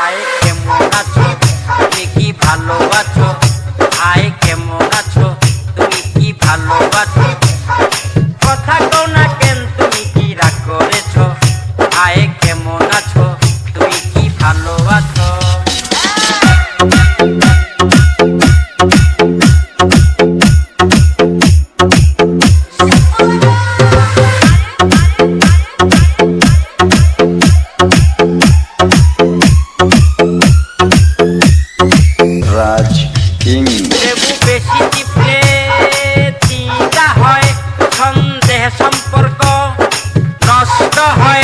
আয় কেমন আছো? তুমি কি ভালো আছো আয় কেমন আছো? তুমি কি ভালো 嗨。